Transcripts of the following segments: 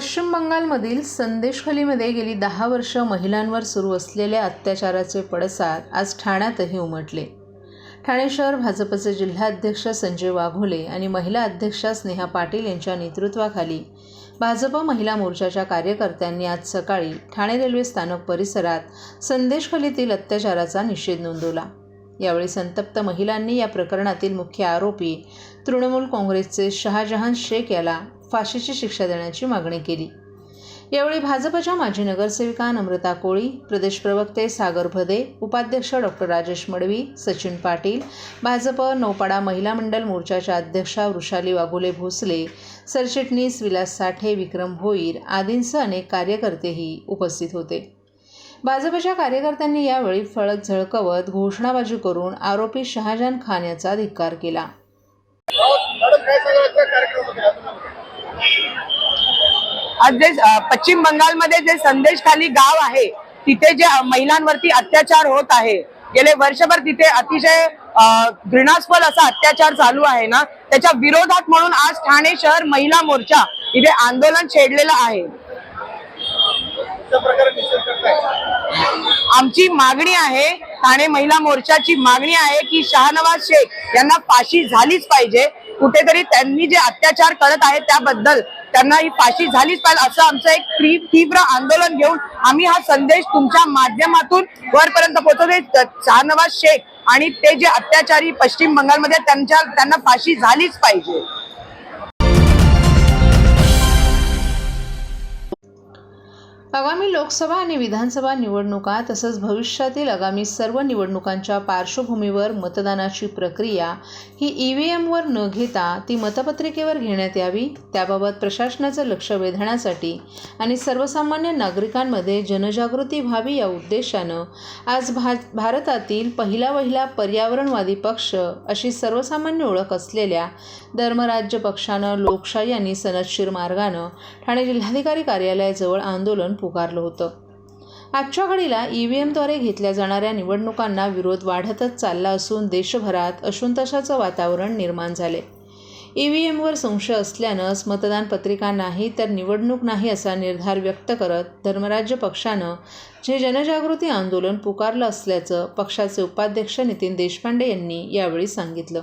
पश्चिम बंगालमधील संदेशखलीमध्ये गेली दहा वर्ष महिलांवर सुरू असलेल्या अत्याचाराचे पडसाद आज ठाण्यातही उमटले. ठाणे शहर भाजपचे जिल्हाध्यक्ष संजय वाघोले आणि महिला अध्यक्षा स्नेहा पाटील यांच्या नेतृत्वाखाली भाजप महिला मोर्चाच्या कार्यकर्त्यांनी आज सकाळी ठाणे रेल्वे स्थानक परिसरात संदेशखलीतील अत्याचाराचा निषेध नोंदवला. यावेळी संतप्त महिलांनी या प्रकरणातील मुख्य आरोपी तृणमूल काँग्रेसचे शहाजहान शेख याला फाशीची शिक्षा देण्याची मागणी केली. यावेळी भाजपच्या माजी नगरसेविका नम्रता कोळी प्रदेश प्रवक्ते सागर भदे उपाध्यक्ष डॉक्टर राजेश मडवी सचिन पाटील भाजप नौपाडा महिला मंडल मोर्चाच्या अध्यक्षा वृषाली वाघोले भोसले सरचिटणीस विलास साठे विक्रम भोईर आदींसह अनेक कार्यकर्तेही उपस्थित होते. भाजपच्या कार्यकर्त्यांनी यावेळी फळक झळकवत घोषणाबाजी करून आरोपी शहाजहान खान याचा धिक्कार केला मॅडम काय सांगा आजचा कार्यक्रम होता यातून आज जे पश्चिम बंगालमध्ये जे संदेश खाली गाव आहे तिथे जे महिलांवरती अत्याचार होत आहे गेले वर्षभर तिथे अतिशय घृणास्पद असा अत्याचार चालू आहे ना त्याच्या विरोधात म्हणून आज ठाणे शहर महिला मोर्चा इथे आंदोलन छेडलेलं आहे. आमची मागणी आहे ठाणे महिला मोर्चाची मागणी आहे की शाहनवाज शेख यांना फाशी झालीच पाहिजे. कुठेतरी त्यांनी जे अत्याचार करत आहेत त्याबद्दल त्यांना ही फाशी झालीच पाहिजे असं आमचं एक तीव्र आंदोलन घेऊन आम्ही हा संदेश तुमच्या माध्यमातून वरपर्यंत पोहोचवतो शाहनवाज शेख आणि ते जे अत्याचारी पश्चिम बंगालमध्ये त्यांच्या त्यांना फाशी झालीच पाहिजे. आगामी लोकसभा आणि विधानसभा निवडणुका तसंच भविष्यातील आगामी सर्व निवडणुकांच्या पार्श्वभूमीवर मतदानाची प्रक्रिया ही ई व्ही एमवर न घेता ती मतपत्रिकेवर घेण्यात यावी त्याबाबत प्रशासनाचं लक्ष वेधण्यासाठी आणि सर्वसामान्य नागरिकांमध्ये जनजागृती व्हावी या उद्देशानं आज भा भारतातील पहिला वहिला पर्यावरणवादी पक्ष अशी सर्वसामान्य ओळख असलेल्या धर्मराज्य पक्षानं लोकशाही आणि सनदशीर मार्गानं ठाणे जिल्हाधिकारी कार्यालयाजवळ आंदोलन पुकारलं होतं. आजच्या घडीला ई व्ही एमद्वारे घेतल्या जाणाऱ्या निवडणुकांना विरोध वाढतच चालला असून देशभरात अशुंतशाचं वातावरण निर्माण झाले. ई व्ही एमवर संशय असल्यानंच मतदान पत्रिका नाही तर निवडणूक नाही असा निर्धार व्यक्त करत धर्मराज्य पक्षानं जे जनजागृती आंदोलन पुकारलं असल्याचं पक्षाचे उपाध्यक्ष नितीन देशपांडे यांनी यावेळी सांगितलं.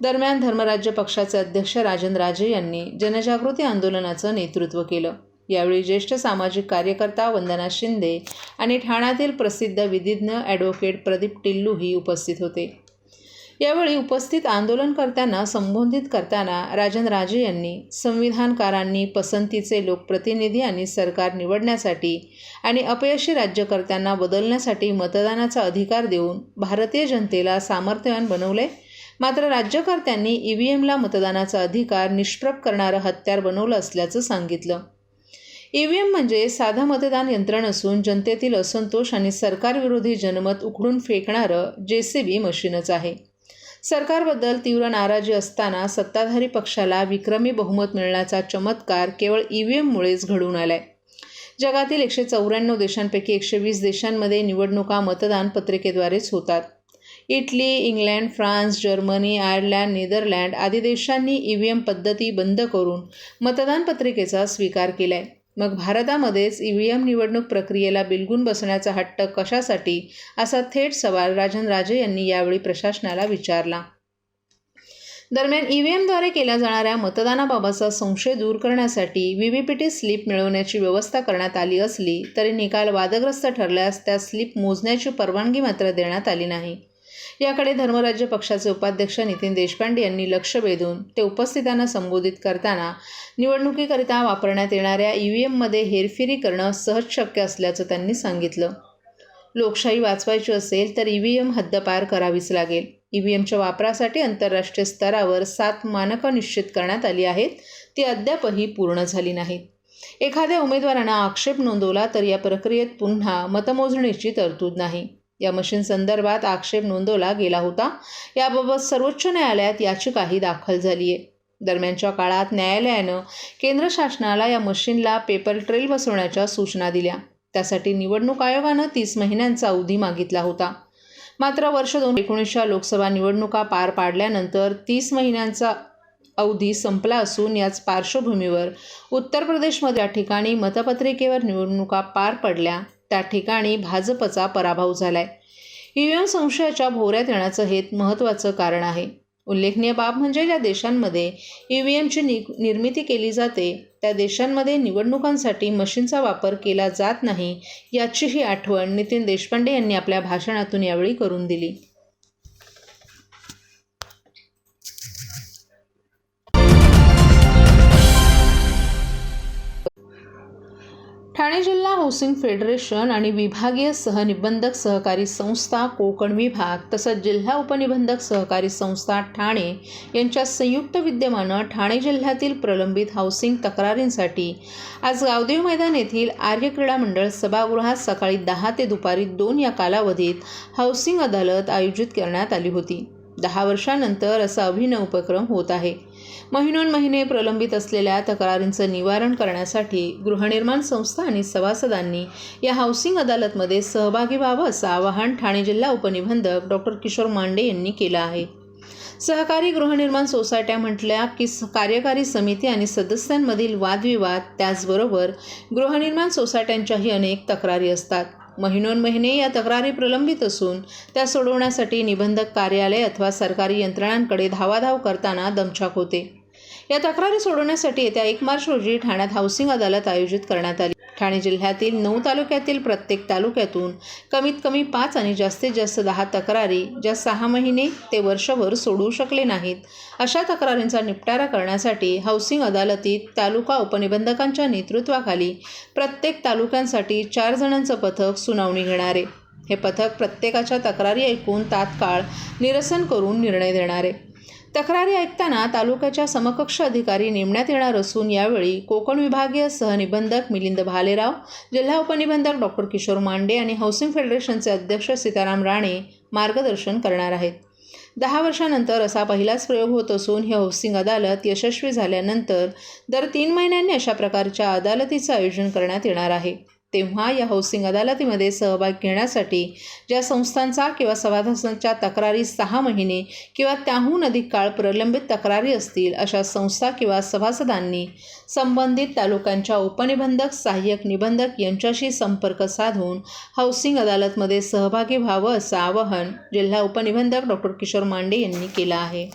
दरम्यान धर्मराज्य पक्षाचे अध्यक्ष राजन राजे यांनी जनजागृती आंदोलनाचं नेतृत्व केलं. यावेळी ज्येष्ठ सामाजिक कार्यकर्ता वंदना शिंदे आणि ठाण्यातील प्रसिद्ध विधिज्ञ ॲडव्होकेट प्रदीप टिल्लूही उपस्थित होते. यावेळी उपस्थित आंदोलनकर्त्यांना संबोधित करताना राजन राजे यांनी संविधानकारांनी पसंतीचे लोकप्रतिनिधी आणि सरकार निवडण्यासाठी आणि अपयशी राज्यकर्त्यांना बदलण्यासाठी मतदानाचा अधिकार देऊन भारतीय जनतेला सामर्थ्यवान बनवले. मात्र राज्यकर्त्यांनी ई व्ही एमला मतदानाचा अधिकार निष्प्रभ करणारं हत्यार बनवलं असल्याचं सांगितलं. ई व्ही एम म्हणजे साधं मतदान यंत्र नसून जनतेतील असंतोष आणि सरकारविरोधी जनमत उखडून फेकणारं जे सी बी मशीनच आहे. सरकारबद्दल तीव्र नाराजी असताना सत्ताधारी पक्षाला विक्रमी बहुमत मिळण्याचा चमत्कार केवळ ई व्ही एममुळेच घडून आलाय. जगातील एकशे चौऱ्याण्णव देशांपैकी एकशे वीस देशांमध्ये निवडणुका मतदान पत्रिकेद्वारेच होतात. Italy England France Germany Ireland Netherland आदी देशांनी ई व्ही एम पद्धती बंद करून मतदान पत्रिकेचा स्वीकार आहे मग भारतामध्येच ई व्ही एम निवडणूक प्रक्रियेला बिलगून बसण्याचा हट्ट कशासाठी असा थेट सवाल राजन राजे यांनी यावेळी प्रशासनाला विचारला. दरम्यान ई व्ही एमद्वारे केल्या जाणाऱ्या मतदानाबाबतचा संशय दूर करण्यासाठी V V P T slip मिळवण्याची व्यवस्था करण्यात आली असली तरी निकाल वादग्रस्त ठरल्यास त्या स्लिप मोजण्याची परवानगी मात्र देण्यात आली नाही. याकडे धर्मराज्य पक्षाचे उपाध्यक्ष नितीन देशपांडे यांनी लक्ष वेधून ते उपस्थितांना संबोधित करताना निवडणुकीकरिता वापरण्यात येणाऱ्या ई व्ही एममध्ये हेरफेरी करणं सहज शक्य असल्याचं त्यांनी सांगितलं. लोकशाही वाचवायची असेल तर ई व्ही एम हद्दपार करावीच लागेल. ई व्ही एमच्या वापरासाठी आंतरराष्ट्रीय स्तरावर सात मानकं निश्चित करण्यात आली आहेत. ती अद्यापही पूर्ण झाली नाहीत. एखाद्या उमेदवारानं आक्षेप नोंदवला तर या प्रक्रियेत पुन्हा मतमोजणीची तरतूद नाही. या मशीन संदर्भात आक्षेप नोंदवला गेला होता. याबाबत सर्वोच्च न्यायालयात याचिकाही दाखल झाली आहे. दरम्यानच्या काळात न्यायालयानं केंद्र शासनाला या मशीनला पेपर ट्रेल बसवण्याच्या सूचना दिल्या. त्यासाठी निवडणूक आयोगानं तीस महिन्यांचा अवधी मागितला होता. मात्र वर्ष दोन एकोणीसच्या लोकसभा निवडणुका पार पाडल्यानंतर तीस महिन्यांचा अवधी संपला असून याच पार्श्वभूमीवर उत्तर प्रदेशमध्ये या ठिकाणी मतपत्रिकेवर निवडणुका पार पडल्या. त्या ठिकाणी भाजपचा पराभव झालाय. ईव्हीएम संशयाच्या भोवऱ्यात येण्याचं हे महत्त्वाचं कारण आहे. उल्लेखनीय बाब म्हणजे ज्या देशांमध्ये ई व्ही एमची नि निर्मिती केली जाते त्या देशांमध्ये निवडणुकांसाठी मशीनचा वापर केला जात नाही याचीही आठवण नितीन देशपांडे यांनी आपल्या भाषणातून यावेळी करून दिली. ठाणे जिल्हा हाऊसिंग फेडरेशन आणि विभागीय सहनिबंधक सहकारी संस्था कोकण विभाग तसंच जिल्हा उपनिबंधक सहकारी संस्था ठाणे यांच्या संयुक्त विद्यमानं ठाणे जिल्ह्यातील प्रलंबित हाऊसिंग तक्रारींसाठी आज गावदेव मैदान येथील आर्य क्रीडा मंडळ सभागृहात सकाळी दहा ते दुपारी दोन या कालावधीत हाऊसिंग अदालत आयोजित करण्यात आली होती. दहा वर्षानंतर असा अभिनव उपक्रम होत आहे. महिनोन महिने प्रलंबित असलेल्या तक्रारींचं निवारण करण्यासाठी गृहनिर्माण संस्था आणि सभासदांनी या हाऊसिंग अदालतमध्ये सहभागी व्हावं असं आवाहन ठाणे जिल्हा उपनिबंधक डॉक्टर किशोर मांडे यांनी केलं आहे. सहकारी गृहनिर्माण सोसायट्या म्हटल्या की कार्यकारी समिती आणि सदस्यांमधील वादविवाद त्याचबरोबर गृहनिर्माण सोसायट्यांच्याही अनेक तक्रारी असतात. महिनोन महिने या तक्रारी प्रलंबित असून त्या सोडवण्यासाठी निबंधक कार्यालय अथवा सरकारी यंत्रणांकडे धावाधाव करताना दमछाक होते. या तक्रारी सोडवण्यासाठी येत्या एक मार्च रोजी ठाण्यात हाऊसिंग अदालत आयोजित करण्यात आली. ठाणे जिल्ह्यातील नऊ तालुक्यातील प्रत्येक तालुक्यातून कमीत कमी पाच आणि जास्तीत जास्त दहा तक्रारी ज्या सहा महिने ते वर्षभर सोडवू शकले नाहीत अशा तक्रारींचा निपटारा करण्यासाठी हाऊसिंग अदालतीत तालुका उपनिबंधकांच्या नेतृत्वाखाली प्रत्येक तालुक्यांसाठी चार जणांचं पथक सुनावणी घेणारे. हे पथक प्रत्येकाच्या तक्रारी ऐकून तात्काळ निरसन करून निर्णय देणारे. तक्रारी ऐकताना तालुक्याच्या समकक्ष अधिकारी नेमण्यात येणार असून यावेळी कोकण विभागीय सहनिबंधक मिलिंद भालेराव जिल्हा उपनिबंधक डॉक्टर किशोर मांडे आणि हाऊसिंग फेडरेशनचे अध्यक्ष सीताराम राणे मार्गदर्शन करणार आहेत. दहा वर्षानंतर असा पहिलाच प्रयोग होत असून ही हाऊसिंग अदालत यशस्वी झाल्यानंतर दर तीन महिन्यांनी अशा प्रकारच्या अदालतीचं आयोजन करण्यात येणार आहे. तेव्हा या हाऊसिंग अदालतीमध्ये सहभाग घेण्यासाठी ज्या संस्थांचा किंवा सभासदांच्या तक्रारी सहा महिने किंवा त्याहून अधिक काळ प्रलंबित तक्रारी असतील अशा संस्था किंवा सभासदांनी संबंधित तालुक्यांच्या उपनिबंधक सहाय्यक निबंधक यांच्याशी संपर्क साधून हाऊसिंग अदालतमध्ये सहभागी व्हावं असं आवाहन जिल्हा उपनिबंधक डॉक्टर किशोर मांडे यांनी केलं आहे.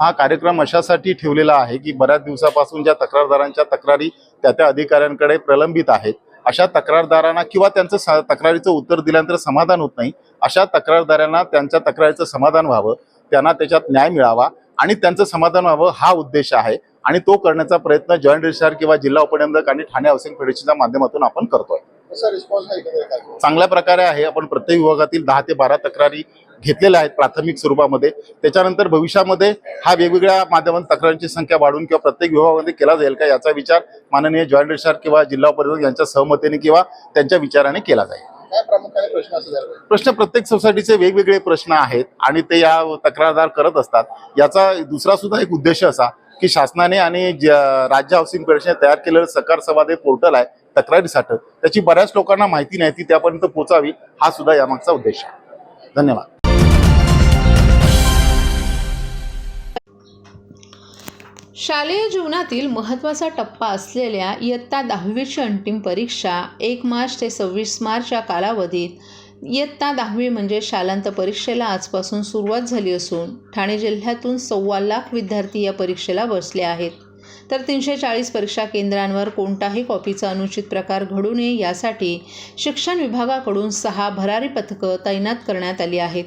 हा कार्यक्रम अशासाठी ठेवलेला आहे की बऱ्याच दिवसापासून ज्या तक्रारदारांच्या तक्रारी त्या त्या अधिकाऱ्यांकडे प्रलंबित आहेत. अशा तक्रारदारांना किंवा त्यांचं तक्रारीचं उत्तर दिल्यानंतर समाधान होत नाही. अशा तक्रारदारांना त्यांच्या तक्रारीचं समाधान व्हावं त्यांना त्याच्यात न्याय मिळावा आणि त्यांचं समाधान व्हावं हा उद्देश आहे. आणि तो करण्याचा प्रयत्न जॉईंट रजिस्ट्रार किंवा जिल्हा उपनिबंधक आणि ठाणे हाऊसिंग फेडरेशनच्या माध्यमातून आपण करतोय. चांगल्या प्रकारे आहे. आपण प्रत्येक विभागातील दहा ते बारा तक्रारी घेतलेल्या आहेत प्राथमिक स्वरूपामध्ये. त्याच्यानंतर भविष्यामध्ये हा वेगवेगळ्या माध्यमातून तक्रारींची संख्या वाढून किंवा प्रत्येक विभागामध्ये केला जाईल का याचा विचार माननीय जॉईंट रजिस्ट्रार किंवा जिल्हा परिषद यांच्या सहमतीने किंवा त्यांच्या विचाराने केला जाईल. प्रश्न प्रत्येक सोसायटीचे वेगवेगळे प्रश्न आहेत आणि ते या तक्रारदार करत असतात. याचा दुसरा सुद्धा एक उद्देश असा की शासनाने आणि राज्य हाऊसिंग फेडरेशन तयार केलेलं सकार हे पोर्टल आहे तक्रारीसाठी त्याची बऱ्याच लोकांना माहिती नाही ती त्यापर्यंत पोहोचावी हा सुद्धा यामागचा उद्देश आहे. धन्यवाद. शालेय जीवनातील महत्त्वाचा टप्पा असलेल्या इयत्ता दहावीची अंतिम परीक्षा एक मार्च ते सव्वीस मार्च या कालावधीत. इयत्ता दहावी म्हणजे शालांत परीक्षेला आजपासून सुरुवात झाली असून ठाणे जिल्ह्यातून सव्वा लाख विद्यार्थी या परीक्षेला बसले आहेत. तर तीनशे चाळीस परीक्षा केंद्रांवर कोणताही कॉपीचा अनुचित प्रकार घडू नये यासाठी शिक्षण विभागाकडून सहा भरारी पथकं तैनात करण्यात आली आहेत.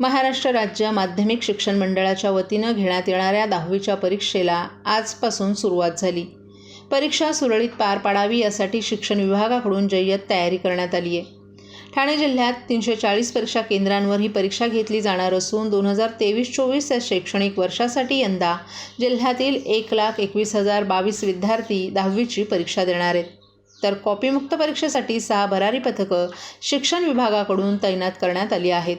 महाराष्ट्र राज्य माध्यमिक शिक्षण मंडळाच्या वतीनं घेण्यात येणाऱ्या दहावीच्या परीक्षेला आजपासून सुरुवात झाली. परीक्षा सुरळीत पार पाडावी यासाठी शिक्षण विभागाकडून जय्यत तयारी करण्यात आली आहे. ठाणे जिल्ह्यात तीनशे चाळीस परीक्षा केंद्रांवर ही परीक्षा घेतली जाणार असून दोन हजार तेवीस चोवीस या शैक्षणिक वर्षासाठी यंदा जिल्ह्यातील एक लाख एकवीस हजार बावीस विद्यार्थी दहावीची परीक्षा देणार आहेत. तर कॉपीमुक्त परीक्षेसाठी सहा भरारी पथकं शिक्षण विभागाकडून तैनात करण्यात आली आहेत.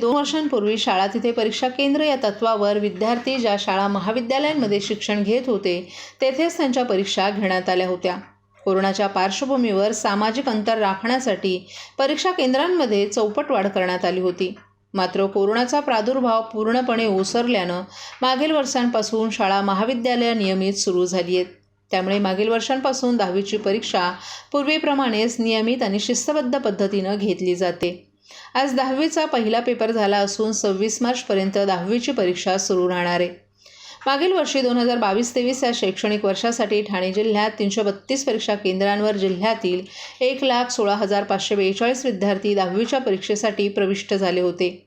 दोन वर्षांपूर्वी शाळा तिथे परीक्षा केंद्र या तत्वावर विद्यार्थी ज्या शाळा महाविद्यालयांमध्ये शिक्षण घेत होते तेथेच त्यांच्या परीक्षा घेण्यात आल्या होत्या. कोरोनाच्या पार्श्वभूमीवर सामाजिक अंतर राखण्यासाठी परीक्षा केंद्रांमध्ये चौपट वाढ करण्यात आली होती. मात्र कोरोनाचा प्रादुर्भाव पूर्णपणे ओसरल्यानं मागील वर्षांपासून शाळा महाविद्यालयं नियमित सुरू झाली आहेत. त्यामुळे मागील वर्षांपासून दहावीची परीक्षा पूर्वीप्रमाणेच नियमित आणि शिस्तबद्ध पद्धतीनं घेतली जाते. आज दहावीचा पहिला पेपर झाला असून सव्वीस मार्चपर्यंत दहावीची परीक्षा सुरू राहणार आहे. मागील वर्षी दोन हजार बावीस तेवीस या शैक्षणिक वर्षासाठी ठाणे जिल्ह्यात तीनशे बत्तीस परीक्षा केंद्रांवर जिल्ह्यातील एक लाख सोळा हजार पाचशे बेचाळीस विद्यार्थी दहावीच्या परीक्षेसाठी प्रविष्ट झाले होते.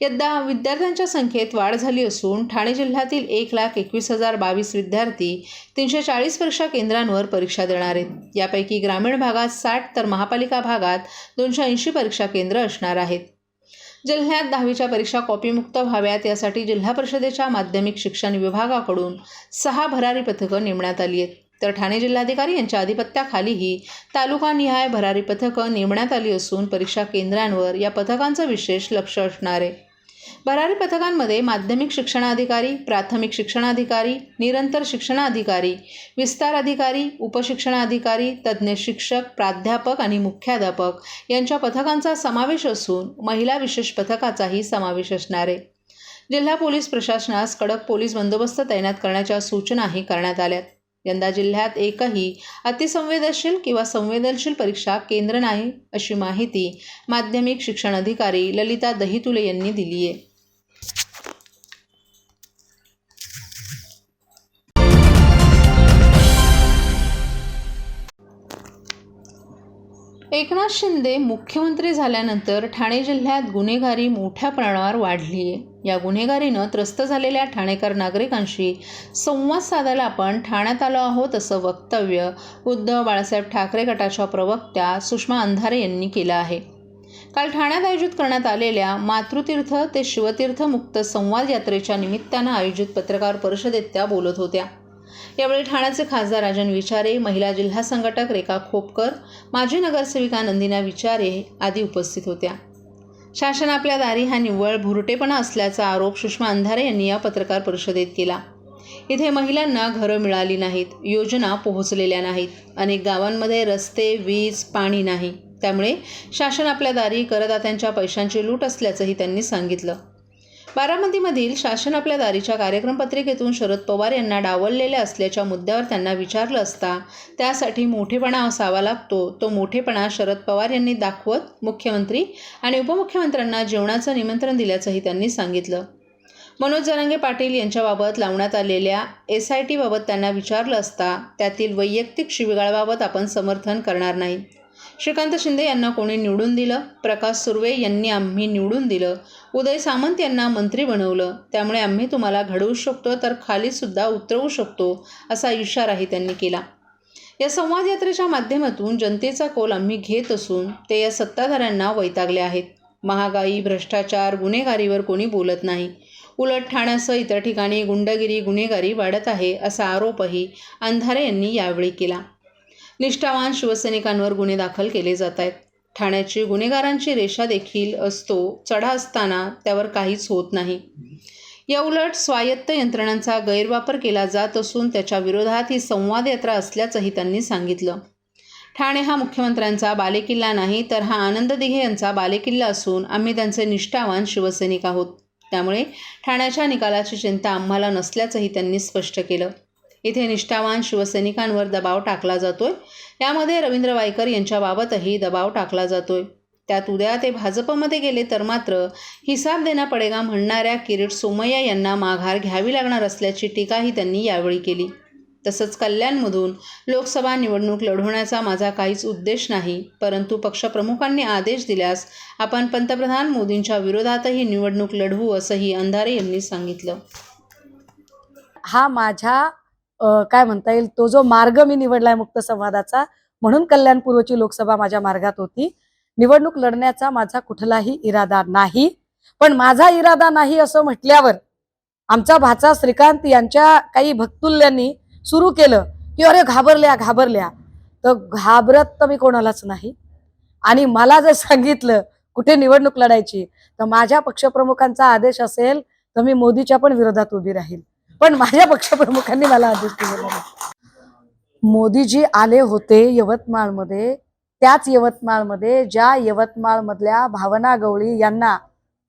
यंदा विद्यार्थ्यांच्या संख्येत वाढ झाली असून ठाणे जिल्ह्यातील एक लाख एकवीस हजार बावीस विद्यार्थी तीनशे चाळीस परीक्षा केंद्रांवर परीक्षा देणार आहेत. यापैकी ग्रामीण भागात साठ तर महापालिका भागात दोनशे ऐंशी परीक्षा केंद्र असणार आहेत. जिल्ह्यात दहावीच्या परीक्षा कॉपीमुक्त व्हाव्यात यासाठी जिल्हा परिषदेच्या माध्यमिक शिक्षण विभागाकडून सहा भरारी पथकं नेमण्यात आली आहेत. तर ठाणे जिल्हाधिकारी यांच्या अधिपत्याखालीही तालुकानिहाय भरारी पथकं नेमण्यात आली असून परीक्षा केंद्रांवर या पथकांचं विशेष लक्ष असणार आहे. भरारी पथकांमध्ये माध्यमिक शिक्षणाधिकारी प्राथमिक शिक्षणाधिकारी निरंतर शिक्षणाधिकारी विस्तार अधिकारी उपशिक्षणाधिकारी तज्ज्ञ शिक्षक प्राध्यापक आणि मुख्याध्यापक यांच्या पथकांचा समावेश असून महिला विशेष पथकाचाही समावेश असणार आहे. जिल्हा पोलीस प्रशासनास कडक पोलीस बंदोबस्त तैनात करण्याच्या सूचनाही करण्यात आल्यात. यंदा जिल्ह्यात एकही अतिसंवेदनशील किंवा संवेदनशील परीक्षा केंद्र नाही अशी माहिती माध्यमिक शिक्षण अधिकारी ललिता दहितुले यांनी दिली आहे एकनाथ शिंदे मुख्यमंत्री झाल्यानंतर ठाणे जिल्ह्यात गुन्हेगारी मोठ्या प्रमाणावर वाढली आहे. या गुन्हेगारीनं त्रस्त झालेल्या ठाणेकर नागरिकांशी संवाद साधायला आपण ठाण्यात आलो आहोत असं वक्तव्य उद्धव बाळासाहेब ठाकरे गटाच्या प्रवक्त्या सुषमा अंधारे यांनी केलं आहे. काल ठाण्यात आयोजित करण्यात आलेल्या मातृतीर्थ ते शिवतीर्थ मुक्त संवाद यात्रेच्या निमित्तानं आयोजित पत्रकार परिषदेत त्या बोलत होत्या. यावेळी ठाण्याचे खासदार राजन विचारे महिला जिल्हा संघटक रेखा खोपकर माजी नगरसेविका नंदिना विचारे आदी उपस्थित होत्या. शासन आपल्या दारी हा निव्वळ भुरटेपणा असल्याचा आरोप सुषमा अंधारे यांनी या पत्रकार परिषदेत केला. इथे महिलांना घरं मिळाली नाहीत योजना पोहोचलेल्या नाहीत. अनेक गावांमध्ये रस्ते वीज पाणी नाही. त्यामुळे शासन आपल्या दारी करदात्यांच्या पैशांची लूट असल्याचंही त्यांनी सांगितलं. बारामतीमधील शासन आपल्या दारीच्या कार्यक्रम पत्रिकेतून शरद पवार यांना डावललेले असल्याच्या मुद्द्यावर त्यांना विचारलं असता त्यासाठी मोठेपणा असावा लागतो. तो मोठेपणा शरद पवार यांनी दाखवत मुख्यमंत्री आणि उपमुख्यमंत्र्यांना जेवणाचं निमंत्रण दिल्याचंही त्यांनी सांगितलं. मनोज जरांगे पाटील यांच्याबाबत लावण्यात आलेल्या एस आय टीबाबत त्यांना विचारलं असता त्यातील वैयक्तिक शिवीगाळाबाबत आपण समर्थन करणार नाही. श्रीकांत शिंदे यांना कोणी निवडून दिलं? प्रकाश सुर्वे यांनी आम्ही निवडून दिलं. उदय सामंत यांना मंत्री बनवलं. त्यामुळे आम्ही तुम्हाला घडवू शकतो तर खालीसुद्धा उतरवू शकतो असा इशाराही त्यांनी केला. या संवाद यात्रेच्या माध्यमातून जनतेचा कौल आम्ही घेत असून ते या सत्ताधाऱ्यांना वैतागले आहेत. महागाई भ्रष्टाचार गुन्हेगारीवर कोणी बोलत नाही. उलट ठाण्यासह इतर ठिकाणी गुंडगिरी गुन्हेगारी वाढत आहे असा आरोपही अंधारे यांनी यावेळी केला. निष्ठावान शिवसैनिकांवर गुन्हे दाखल केले जात आहेत. ठाण्याची गुन्हेगारांची रेषा देखील असतो. चढा असताना त्यावर काहीच होत नाही. या उलट स्वायत्त यंत्रणांचा गैरवापर केला जात असून त्याच्या विरोधात ही संवाद यात्रा असल्याचंही त्यांनी सांगितलं. ठाणे हा मुख्यमंत्र्यांचा बालेकिल्ला नाही तर हा आनंद दिघे यांचा बालेकिल्ला असून आम्ही त्यांचे निष्ठावान शिवसैनिक आहोत. त्यामुळे ठाण्याच्या निकालाची चिंता आम्हाला नसल्याचंही त्यांनी स्पष्ट केलं. इथे निष्ठावान शिवसैनिकांवर दबाव टाकला जातोय. यामध्ये रवींद्र वायकर यांच्याबाबतही दबाव टाकला जातोय. त्यात उद्या ते भाजपमध्ये गेले तर मात्र हिसाब देना पडेगा म्हणणाऱ्या किरीट सोमय्या यांना माघार घ्यावी लागणार असल्याची टीकाही त्यांनी यावेळी केली. तसंच कल्याणमधून लोकसभा निवडणूक लढवण्याचा माझा काहीच उद्देश नाही परंतु पक्षप्रमुखांनी आदेश दिल्यास आपण पंतप्रधान मोदींच्या विरोधातही निवडणूक लढवू असंही अंधारे यांनी सांगितलं. हा माझ्या काय म्हणता येईल तो जो मार्ग मी निवडलाय मुक्त संवादाचा म्हणून कल्याण पूर्वची लोकसभा माझ्या मार्गात होती. निवडणूक लढण्याचा माझा कुठलाही इरादा नाही. पण माझा इरादा नाही असं म्हटल्यावर आमचा भाचा श्रीकांत यांच्या काही भक्तुल्यांनी सुरू केलं की अरे घाबरल्या घाबरल्या. तर घाबरत तर मी कोणालाच नाही. आणि मला जर सांगितलं कुठे निवडणूक लढायची तर माझ्या पक्षप्रमुखांचा आदेश असेल तर मी मोदीच्या पण विरोधात उभी राहील. पण माझ्या पक्षप्रमुखांनी मला आदेश दिलेला मोदीजी आले होते यवतमाळमध्ये. त्याच यवतमाळमध्ये ज्या यवतमाळमधल्या भावना गवळी यांना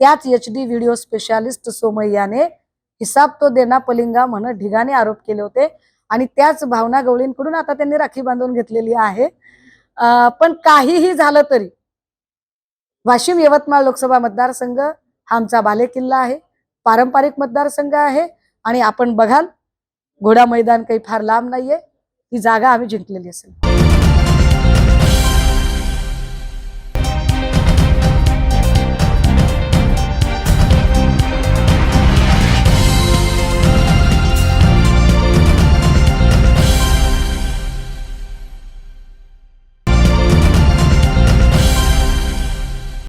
त्याच एच डी व्हिडिओ स्पेशालिस्ट सोमय्याने हिसाब तो देना पलिंगा म्हणत ढिगाने आरोप केले होते. आणि त्याच भावना गवळींकडून आता त्यांनी राखी बांधून घेतलेली आहे. पण काहीही झालं तरी वाशिम यवतमाळ लोकसभा मतदारसंघ हा आमचा बालेकिल्ला आहे. पारंपरिक मतदारसंघ आहे. आणि आपण बघाल घोडा मैदान काही फार लांब नाहीये ती जागा आम्ही जिंकलेली असेल.